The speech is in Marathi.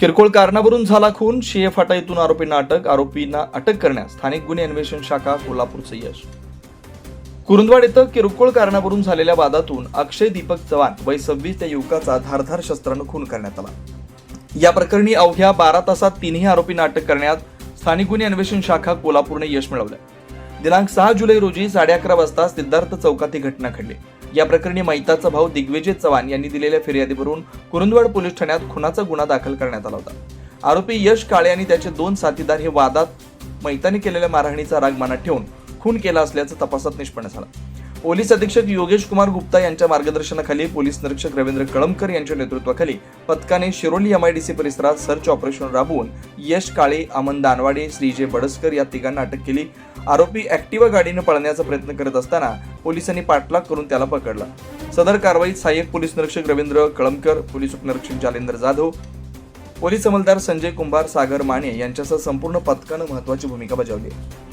किरकोळ कारणावरून झाला खून. शिये फाटा येथून आरोपींना अटक. आरोपींना अटक करण्यास स्थानिक गुन्हे अन्वेषण शाखा कोल्हापूरचं यश. कुरुंदवाड येथं किरकोळ कारणावरून झालेल्या वादातून अक्षय दीपक चव्हाण वय सव्वीस त्या युवकाचा धारधार शस्त्रानं खून करण्यात आला. या प्रकरणी अवघ्या बारा तासात तिन्ही आरोपींना अटक करण्यात स्थानिक गुन्हे अन्वेषण शाखा कोल्हापूरने यश मिळवलं दिनांक सहा जुलै रोजी साडे अकरा वाजता सिद्धार्थ चौकात ही घटना घडली. या प्रकरणी मैताचा भाऊ दिग्विजय चव्हाण यांनी दिलेल्या फिर्यादीवरून कुरुंदवाड पोलीस ठाण्यात खुनाचा गुन्हा दाखल करण्यात आला होता. आरोपी यश काळे आणि त्याचे दोन साथीदार हे वादात मैताने केलेल्या मारहाणीचा राग मनात ठेवून खून केला असल्याचं तपासात निष्पन्न झालं. पोलीस अधीक्षक योगेश कुमार गुप्ता यांच्या मार्गदर्शनाखाली पोलीस निरीक्षक रवींद्र कळमकर यांच्या नेतृत्वाखाली पथकाने शिरोली एमआयडीसी परिसरात सर्च ऑपरेशन राबवून यश काळे अमन दानवाडे श्रीजय बडसकर या तिघांना अटक केली. आरोपी ऍक्टिव्हा गाडीनं पळण्याचा प्रयत्न करत असताना पोलिसांनी पाठलाग करून त्याला पकडला. सदर कारवाईत सहाय्यक पोलीस निरीक्षक रवींद्र कळमकर पोलीस उपनिरीक्षक जालेंद्र जाधव पोलीस अंमलदार संजय कुंभार सागर माने यांच्यासह संपूर्ण पथकानं महत्वाची भूमिका बजावली. आहे